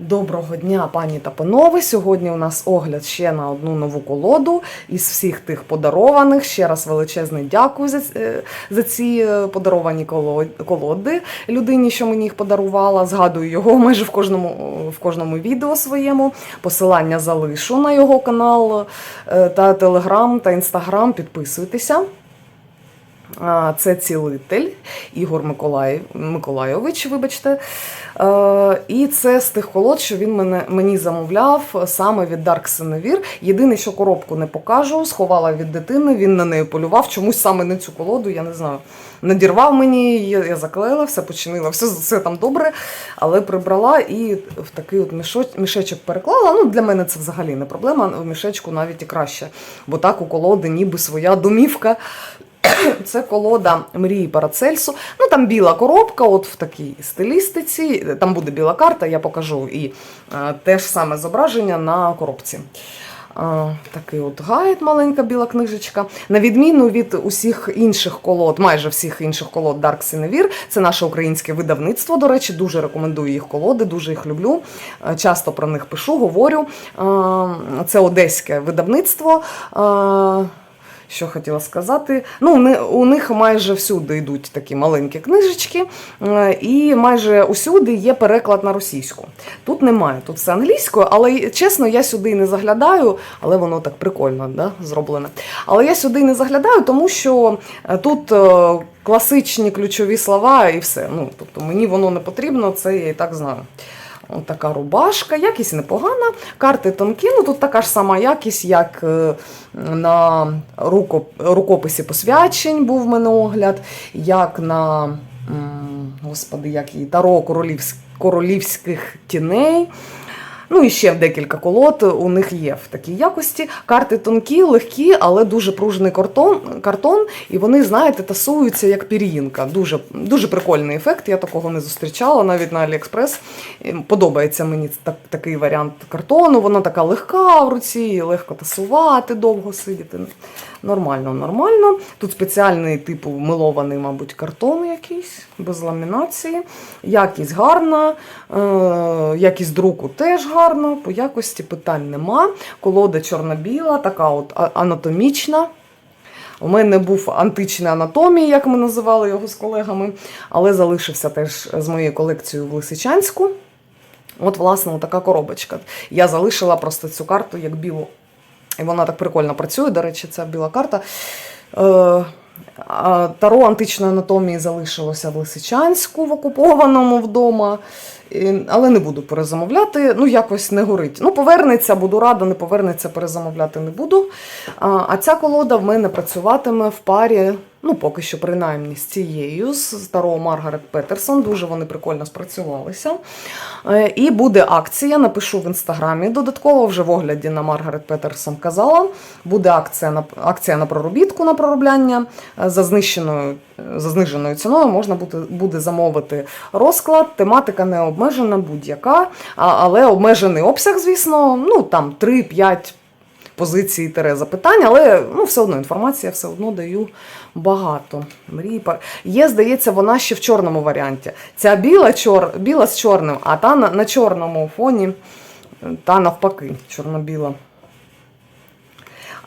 Доброго дня, пані та панове. Сьогодні у нас огляд ще на одну нову колоду із всіх тих подарованих. Ще раз величезне дякую за, е, за ці е, подаровані коло- колоди людині, що мені їх подарувала. Згадую його майже в кожному, в кожному відео своєму. Посилання залишу на його канал е, та телеграм та інстаграм. Підписуйтеся. Це цілитель Ігор Миколаїв, Миколайович, вибачте. Е, І це з тих колод, що він мене, мені замовляв саме від Dark Синевір. Єдине, що коробку не покажу, сховала від дитини, він на неї полював. Чомусь саме на цю колоду, я не знаю. Надірвав мені, її, я заклеїла, все починила, все, все там добре, але прибрала і в такий от мішечок переклала. Ну, для мене це взагалі не проблема. В мішечку навіть і краще. Бо так у колоди ніби своя домівка. Це колода мрії Парацельсу. Ну там біла коробка, от в такій стилістиці. Там буде біла карта, я покажу і е, те ж саме зображення на коробці. Е, такий от гайд, маленька біла книжечка. На відміну від усіх інших колод, майже всіх інших колод Dark Sinevir, це наше українське видавництво. До речі, дуже рекомендую їх колоди, дуже їх люблю. Е, Часто про них пишу, говорю. Е, Це одеське видавництво. Е, що хотіла сказати? Ну, у них майже всюди йдуть такі маленькі книжечки, е, і майже усюди є переклад на російську. Тут немає, тут все англійською, але чесно, я сюди не заглядаю, але воно так прикольно да, зроблене. Але я сюди не заглядаю, тому що е, тут. е, Класичні ключові слова і все. Ну, тобто мені воно не потрібно, це я і так знаю. Така рубашка, якість непогана. Карти тонкі, ну тут така ж сама якість, як е, на рукописі посвячень був в мене огляд, як на господи, як її, Таро королівсь- королівських тіней. Ну і ще декілька колод у них є в такій якості. Карти тонкі, легкі, але дуже пружний картон, картон і вони, знаєте, тасуються як пір'їнка. Дуже, дуже прикольний ефект. Я такого не зустрічала навіть на Аліекспрес. Подобається мені так, такий варіант картону. Вона така легка в руці, легко тасувати, довго сидіти. Нормально, нормально. Тут спеціальний типу милований, мабуть, картон якийсь, без ламінації. Якість гарна, е, якість друку теж гарна, по якості питань нема. Колода чорно-біла, така от анатомічна. У мене був антична анатомія, як ми називали його з колегами, але залишився теж з моєю колекцією в Лисичанську. От, власне, така коробочка. Я залишила просто цю карту як білу. І вона так прикольно працює, до речі, ця біла карта. Е, Таро античної анатомії залишилося в Лисичанську в окупованому вдома. Але не буду перезамовляти, ну якось не горить. Ну, повернеться, буду рада, не повернеться, перезамовляти не буду. А, а ця колода в мене працюватиме в парі, ну поки що, принаймні, з цією, з Таро Маргарет Петерсон. Дуже вони прикольно спрацювалися. Е, І буде акція, напишу в інстаграмі. Додатково вже в огляді на Маргарет Петерсон казала. Буде акція на акція на проробітку на проробляння Е, за знищеною за зниженою ціною. Можна буде, буде замовити розклад. Тематика не обмежена, будь-яка, але обмежений обсяг, звісно. Ну там 3-5 позицій тире запитань, але ну, все одно інформація все одно даю багато. Мрії. Є, здається, вона ще в чорному варіанті. Ця біла, чор... біла з чорним, а та на, на чорному фоні, та навпаки, чорно-біла.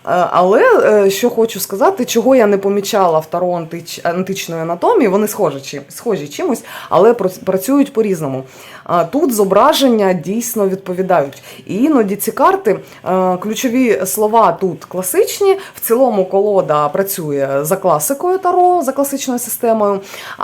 Е, Але е, що хочу сказати, чого я не помічала в таро антич, античної анатомії, вони схожі, схожі чимось, але працюють по-різному. Тут зображення дійсно відповідають. І іноді ці карти, е, ключові слова тут класичні, в цілому колода працює за класикою таро, за класичною системою,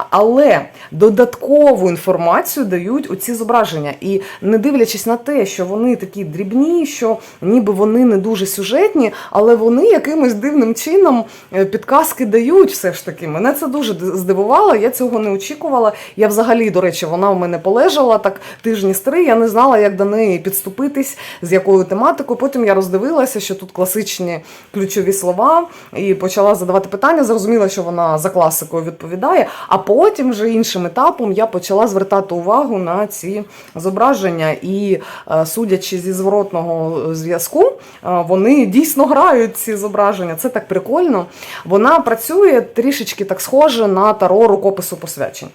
але додаткову інформацію дають у ці зображення. І не дивлячись на те, що вони такі дрібні, що ніби вони не дуже сюжетні, але вони якимось дивним чином е, підказки дають все ж таки. Мене це дуже здивувало, я цього не очікувала. Я взагалі, до речі, вона в мене полежала так тижні з три, я не знала, як до неї підступитись, з якою тематикою. Потім я роздивилася, що тут класичні ключові слова, і почала задавати питання, зрозуміла, що вона за класикою відповідає. А потім, вже іншим етапом, я почала звертати увагу на ці зображення. І, е, судячи зі зворотного зв'язку, е, вони дійсно грають. Грають ці зображення. Це так прикольно. Вона працює трішечки так схоже на таро рукопису посвячень,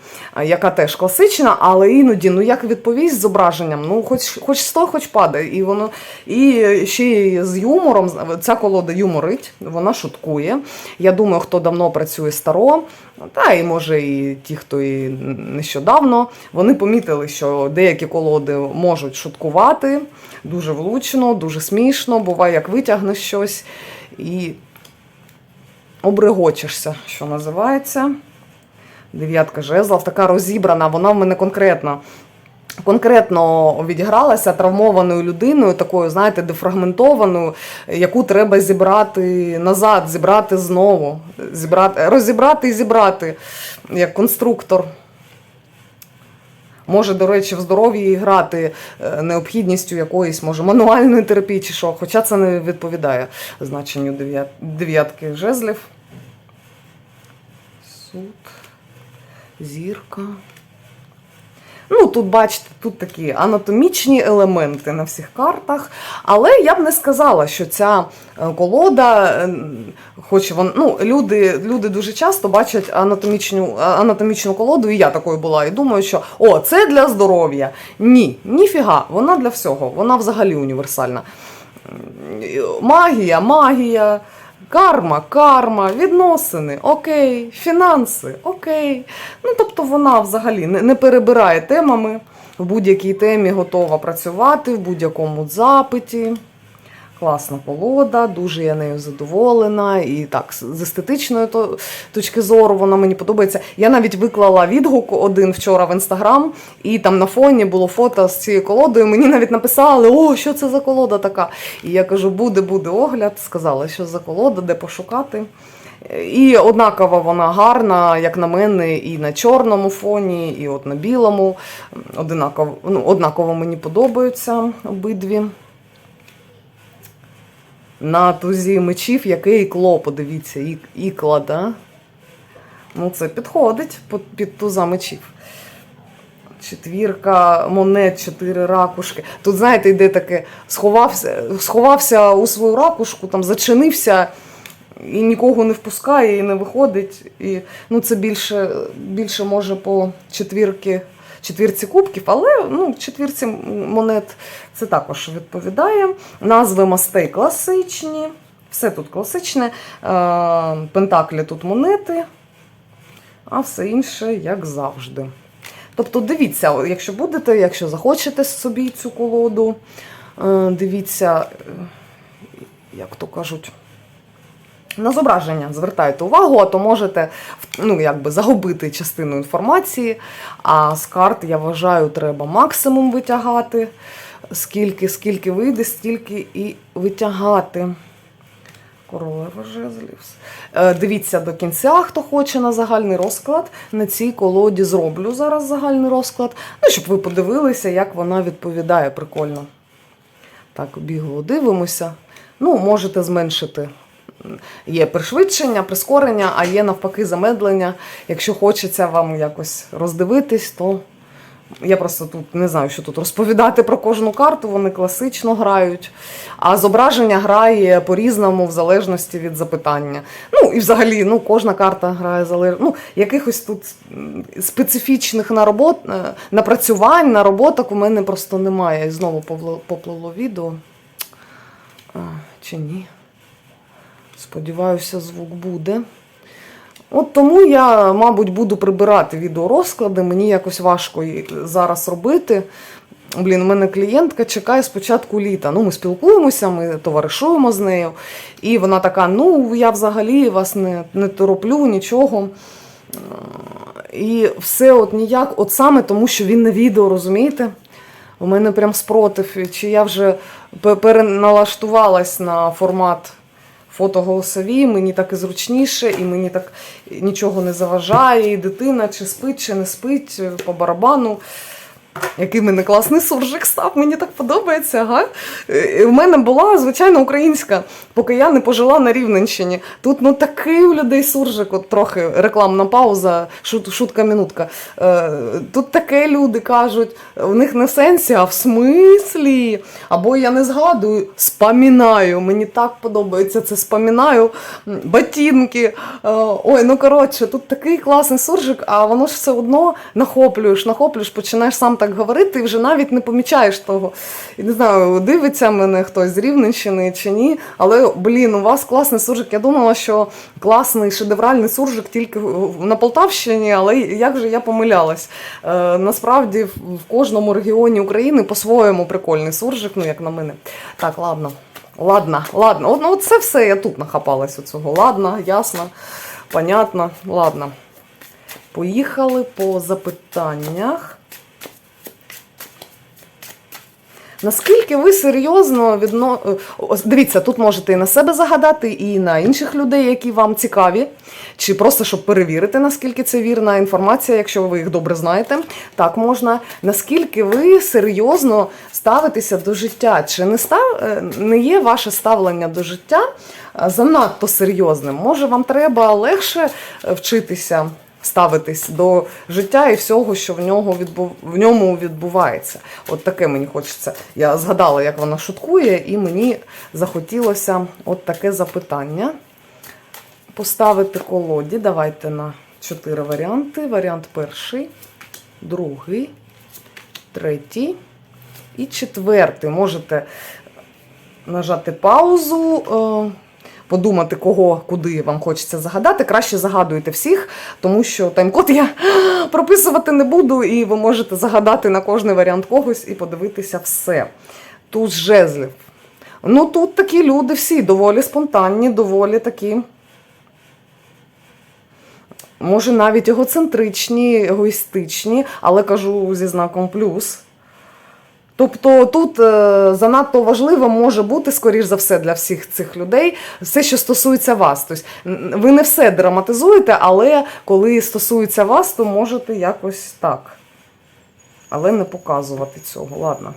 яка теж класична, але іноді, ну як відповість зображенням, ну хоч хоч сто, хоч падає. І воно і ще й з юмором. Ця колода юморить, вона шуткує. Я думаю, хто давно працює з таро, та і може і ті, хто і нещодавно, вони помітили, що деякі колоди можуть шуткувати дуже влучно, дуже смішно. Буває, як витягне щось і обрегочешся, що називається. Дев'ятка жезлов, така розібрана, вона в мене конкретно. Конкретно відігралася травмованою людиною, такою, знаєте, дефрагментованою, яку треба зібрати назад, зібрати знову, зібрати, розібрати і зібрати, як конструктор. Може, до речі, в здоров'ї грати е, необхідністю якоїсь, може, мануальної терапії чи що, хоча це не відповідає значенню дев'ятки жезлів. Суд, зірка. Ну, тут, бачите, тут такі анатомічні елементи на всіх картах. Але я б не сказала, що ця е, колода, е, хоч вон, ну, люди, люди дуже часто бачать анатомічну, анатомічну колоду, і я такою була, і думаю, що о, це для здоров'я. Ні, ніфіга, вона для всього, вона взагалі універсальна. Магія, магія. Карма, карма, відносини, окей, фінанси, окей. Ну, тобто вона взагалі не, не перебирає темами. В будь-якій темі готова працювати, в будь-якому запиті. Класна колода, дуже я нею задоволена. І так, з естетичної точки зору вона мені подобається. Я навіть виклала відгук один вчора в інстаграм, і там на фоні було фото з цією колодою. Мені навіть написали, о, що це за колода така. І я кажу, буде, буде огляд. Сказала, що за колода, де пошукати. І однаково вона гарна, як на мене, і на чорному фоні, і от на білому. Однаково, ну, однаково мені подобаються обидві. На тузі мечів який ікло, подивіться, ікла, да? Ну, це підходить під, під туза мечів. Четвірка монет, чотири ракушки. Тут, знаєте, йде таке, сховався, сховався у свою ракушку, там зачинився і нікого не впускає, і не виходить. І, ну, це більше, більше може по четвірки, четвірці кубків, але ну, четвірці монет це також відповідає. Назви мастей класичні. Все тут класичне. Е, Пентаклі тут монети, а все інше, як завжди. Тобто, дивіться, якщо будете, якщо захочете собі цю колоду, е, дивіться, е, як то кажуть, на зображення звертайте увагу, а то можете ну, якби, загубити частину інформації. А з карт, я вважаю, треба максимум витягати. Скільки, скільки вийде, стільки і витягати. Королева жезлів. Е, Дивіться до кінця, хто хоче на загальний розклад. На цій колоді зроблю зараз загальний розклад. Ну, щоб ви подивилися, як вона відповідає прикольно. Так, бігло дивимося. Ну, можете зменшити. Є пришвидшення, прискорення, а є навпаки замедлення. Якщо хочеться вам якось роздивитись, то я просто тут не знаю, що тут розповідати про кожну карту, вони класично грають. А зображення грає по-різному, в залежності від запитання. Ну і взагалі, ну, кожна карта грає залежно. Ну, якихось тут специфічних наработ... е, напрацювань, нароботок у мене просто немає. І знову поплило відео. А, чи ні? Сподіваюся, звук буде. От тому я, мабуть, буду прибирати відеорозклади. Мені якось важко зараз робити. Блін, у мене клієнтка чекає з початку літа. Ну, ми спілкуємося, ми товаришуємо з нею. І вона така: ну, я взагалі вас не, не тороплю, нічого. І все от ніяк, от саме тому, що він на відео, розумієте? У мене прям спротив, чи я вже переналаштувалась на формат фото-голосові, мені так і зручніше, і мені так нічого не заважає, і дитина чи спить, чи не спить по барабану. Який мене класний суржик став, мені так подобається. Ага. Е, В мене була звичайно українська, поки я не пожила на Рівненщині. Тут ну такий у людей суржик, от трохи рекламна пауза, шут, шутка минутка. Е, Тут таке люди кажуть, в них не сенсі, а в смислі. Або я не згадую, спамінаю. Мені так подобається це спамінаю. Е, Ой, ну коротше, тут такий класний суржик, а воно ж все одно нахоплюєш, нахоплюєш, починаєш сам так говорити і вже навіть не помічаєш того. І не знаю, дивиться мене хтось з Рівненщини чи ні. Але блін, у вас класний суржик. Я думала, що класний шедевральний суржик тільки на Полтавщині, але як же я помилялась. Е, насправді в в кожному регіоні України по-своєму прикольний суржик, ну як на мене. Так, ладно. Ладно, ладно. От, ну, от це все я тут нахапалась у цього. Ладно, ясно, понятно. Ладно. Поїхали по запитаннях. Наскільки ви серйозно відно... е, Дивіться, тут можете і на себе загадати, і на інших людей, які вам цікаві, чи просто щоб перевірити, наскільки це вірна інформація, якщо ви їх добре знаєте. Так можна. Наскільки ви серйозно ставитеся до життя? Чи не, став... е, не є ваше ставлення до життя е, занадто серйозним? Може, вам треба легше вчитися? Ставитись до життя і всього, що в, нього відбув... в ньому відбувається. От таке мені хочеться. Я згадала, як вона шуткує, і мені захотілося от таке запитання поставити колоді. Давайте на чотири варіанти. Варіант перший, другий, третій і четвертий. Можете нажати паузу. Подумати, кого куди вам хочеться загадати. Краще загадуйте всіх, тому що тайм-код я прописувати не буду, і ви можете загадати на кожний варіант когось і подивитися все. Туз жезлів. Ну тут такі люди всі доволі спонтанні, доволі такі. Може, навіть егоцентричні, егоїстичні, але кажу зі знаком плюс. Тобто тут е, занадто важливо може бути, скоріш за все, для всіх цих людей все, що стосується вас. Тобто, ви не все драматизуєте, але коли стосується вас, то можете якось так. Але не показувати цього. Ладно.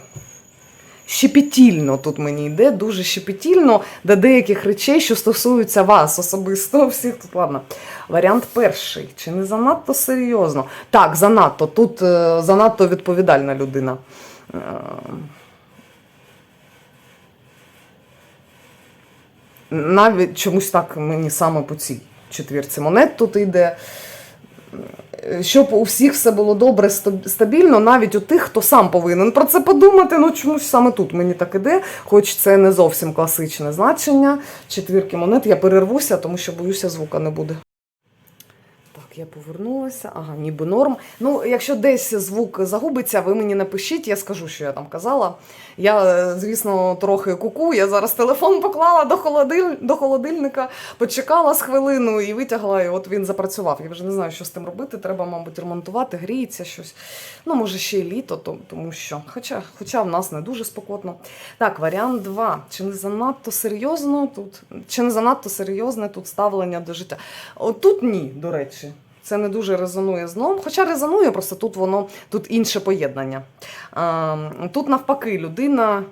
Щепетільно тут мені йде, дуже щепетільно до деяких речей, що стосуються вас особисто. Всіх тут ладно. Варіант перший. Чи не занадто серйозно? Так, занадто. Тут е, занадто відповідальна людина. Е, Навіть чомусь так мені саме по цій четвірці монет тут йде. Е, Щоб у всіх все було добре, стабільно, навіть у тих, хто сам повинен про це подумати. Ну чомусь саме тут мені так іде, хоч це не зовсім класичне значення. Четвірки монет я перервуся, тому що боюся, звука не буде. Я повернулася. Ага, ніби норм. Ну, якщо десь звук загубиться, ви мені напишіть, я скажу, що я там казала. Я, е, звісно, трохи куку. Я зараз телефон поклала до, холодиль... до холодильника, почекала з хвилину і витягла, і от він запрацював. Я вже не знаю, що з тим робити. Треба, мабуть, ремонтувати, гріється щось. Ну, може, ще й літо, тому що. Хоча, хоча в нас не дуже спекотно. Так, варіант 2. Чи не занадто серйозно тут? Чи не занадто серйозне тут ставлення до життя? От тут ні, до речі. Це не дуже резонує з ном, хоча резонує, просто тут воно тут інше поєднання. Тут навпаки, людина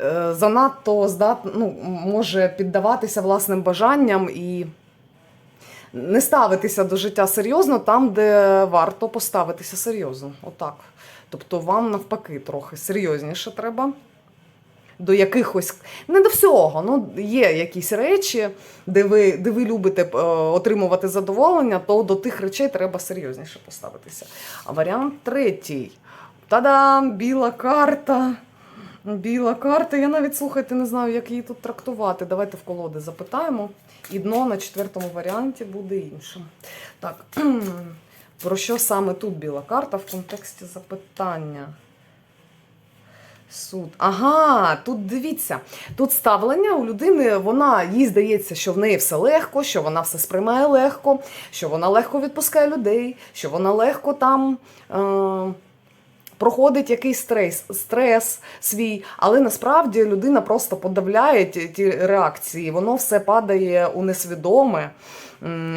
е, занадто здат, ну, може піддаватися власним бажанням і не ставитися до життя серйозно там, де варто поставитися серйозно. Отак. Тобто вам навпаки трохи серйозніше треба. До якихось, не до всього, ну є якісь речі, де ви, де ви любите е, отримувати задоволення, то до тих речей треба серйозніше поставитися. А варіант третій. Та-дам! Біла карта. Біла карта. Я навіть слухайте, не знаю, як її тут трактувати. Давайте в колоди запитаємо. І дно на четвертому варіанті буде іншим. Так, про що саме тут біла карта в контексті запитання? Суд. Ага, тут дивіться. Тут ставлення у людини, вона їй здається, що в неї все легко, що вона все сприймає легко, що вона легко відпускає людей, що вона легко там. Е- Проходить якийсь стрес, стрес свій, але насправді людина просто подавляє ті, ті реакції, воно все падає у несвідоме.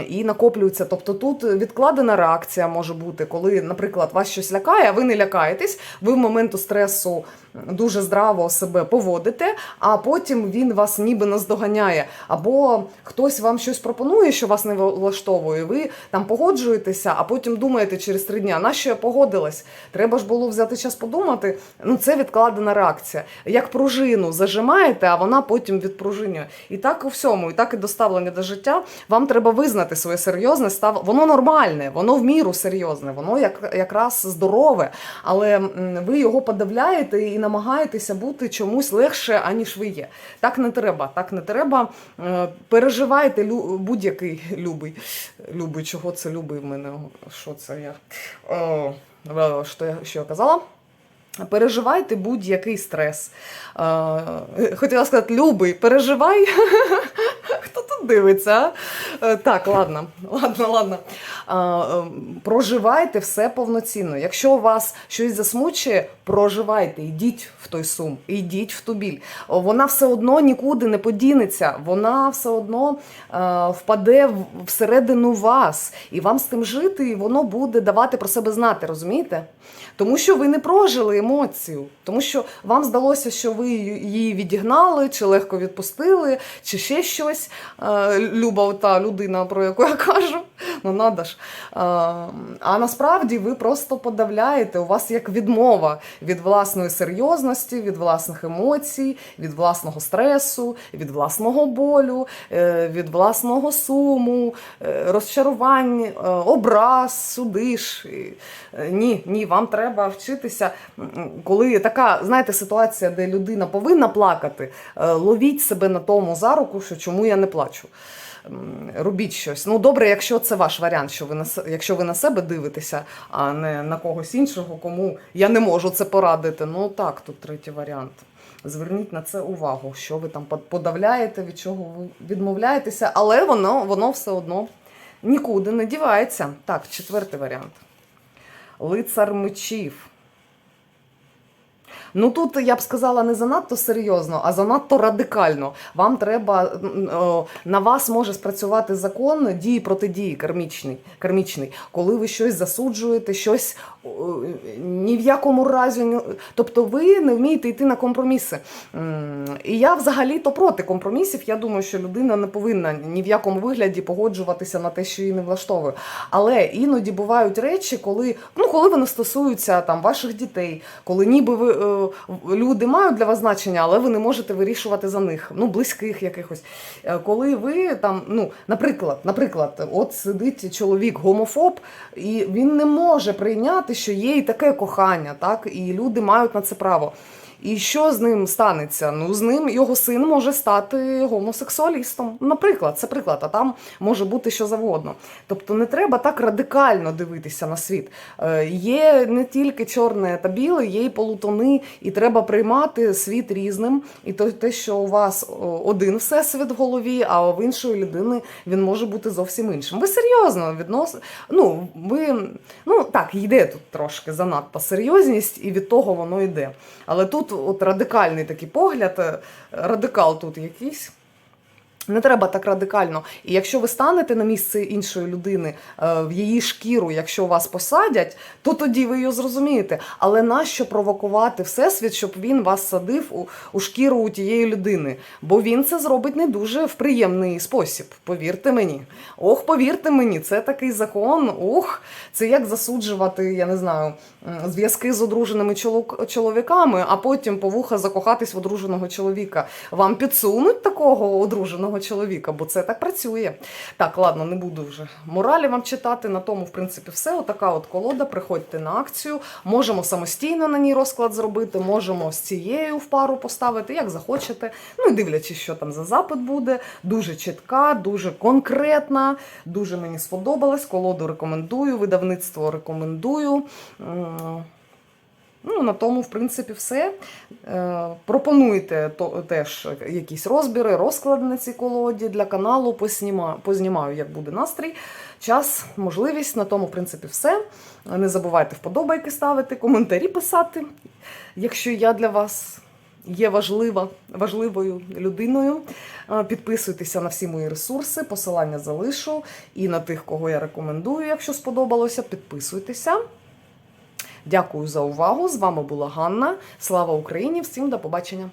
І накоплюються. Тобто тут відкладена реакція може бути, коли, наприклад, вас щось лякає, а ви не лякаєтесь, ви в моменту стресу дуже здраво себе поводите, а потім він вас ніби наздоганяє. Або хтось вам щось пропонує, що вас не влаштовує, ви там погоджуєтеся, а потім думаєте через три дня, на що я погодилась? Треба ж було взяти час подумати. Ну, це відкладена реакція. Як пружину зажимаєте, а вона потім відпружинює. І так у всьому, і так і доставлення до життя. Вам треба визнати своє серйозне став. Воно нормальне, воно в міру серйозне, воно як, якраз здорове, але ви його подавляєте і намагаєтеся бути чомусь легше, аніж ви є. Так не треба. Так не треба. Е, Переживайте будь-який любий. Любий, чого це любий в мене? Що це я? О, що я, що я казала? Переживайте будь-який стрес. Е, Хотіла сказати, любий, переживай. Дивиться? Е, Так, ладно, ладно, ладно. Е, Проживайте все повноцінно. Якщо вас щось засмучує, проживайте, йдіть в той сум, йдіть в ту біль. Вона все одно нікуди не подінеться, вона все одно е, впаде всередину вас, і вам з тим жити, і воно буде давати про себе знати, розумієте? Тому що ви не прожили емоцію, тому що вам здалося, що ви її відігнали, чи легко відпустили, чи ще щось. Е, Люба, та людина, про яку я кажу, ну надо ж. Е, А насправді ви просто подавляєте. У вас як відмова від власної серйозності, від власних емоцій, від власного стресу, від власного болю, е, від власного суму, е, розчарувань, е, образ, судиш. Ні, ні, вам треба вчитися, коли така, знаєте, ситуація, де людина повинна плакати, ловіть себе на тому за руку, що чому я не плачу. М, Робіть щось. Ну, добре, якщо це ваш варіант, що ви на якщо ви на себе дивитеся, а не на когось іншого, кому я не можу це порадити. Ну так, тут третій варіант. Зверніть на це увагу, що ви там подавляєте, від чого ви відмовляєтеся, але воно, воно все одно нікуди не дівається. Так, четвертий варіант. Лицар мечів. Ну тут я б сказала не занадто серйозно, а занадто радикально. Вам треба на вас може спрацювати закон дії протидії кармічний, кармічний, коли ви щось засуджуєте, щось ні в якому разі, тобто ви не вмієте йти на компроміси. І я взагалі то проти компромісів. Я думаю, що людина не повинна ні в якому вигляді погоджуватися на те, що її не влаштовує. Але іноді бувають речі, коли ну коли вони стосуються там ваших дітей, коли ніби ви люди мають для вас значення, але ви не можете вирішувати за них, ну близьких якихось. Е, Коли ви там, ну, наприклад, наприклад, от сидить чоловік гомофоб, і він не може прийняти, що є і таке кохання, так, і люди мають на це право. І що з ним станеться? Ну, з ним його син може стати гомосексуалістом. Наприклад, це приклад, а там може бути що завгодно. Тобто не треба так радикально дивитися на світ. Е, Є не тільки чорне та біле, є і полутони, і треба приймати світ різним. І то те, що у вас один всесвіт в голові, а в іншої людини він може бути зовсім іншим. Ви серйозно віднос... Ну, ви ну так, йде тут трошки занадто серйозність, і від того воно йде. Але тут от радикальний такий погляд, е, радикал тут якийсь. Не треба так радикально. І якщо ви станете на місце іншої людини е, в її шкіру, якщо вас посадять, то тоді ви її зрозумієте. Але нащо провокувати всесвіт, щоб він вас садив у, у шкіру у тієї людини? Бо він це зробить не дуже в приємний спосіб. Повірте мені. Ох, повірте мені, це такий закон. Ух, це як засуджувати, я не знаю, зв'язки з одруженими чоловіками, а потім по вуха закохатись в одруженого чоловіка. Вам підсунуть такого одруженого чоловіка, бо це так працює. Так, ладно, не буду вже моралі вам читати. На тому, в принципі, все. Отака от колода. Приходьте на акцію. Можемо самостійно на ній розклад зробити, можемо з цією в пару поставити, як захочете. Ну і дивлячись, що там за запит буде. Дуже чітка, дуже конкретна. Дуже мені сподобалась. Колоду рекомендую, видавництво рекомендую. Ну, на тому, в принципі, все. Е, пропонуйте теж якісь розбіри, розклади на цій колоді для каналу. Познімаю, як буде настрій. Час, можливість. На тому, в принципі, все. Не забувайте вподобайки ставити, коментарі писати, якщо я для вас є важлива, важливою людиною. Е, Підписуйтеся на всі мої ресурси, посилання залишу. І на тих, кого я рекомендую, якщо сподобалося, підписуйтеся. Дякую за увагу. З вами була Ганна. Слава Україні! Всім до побачення!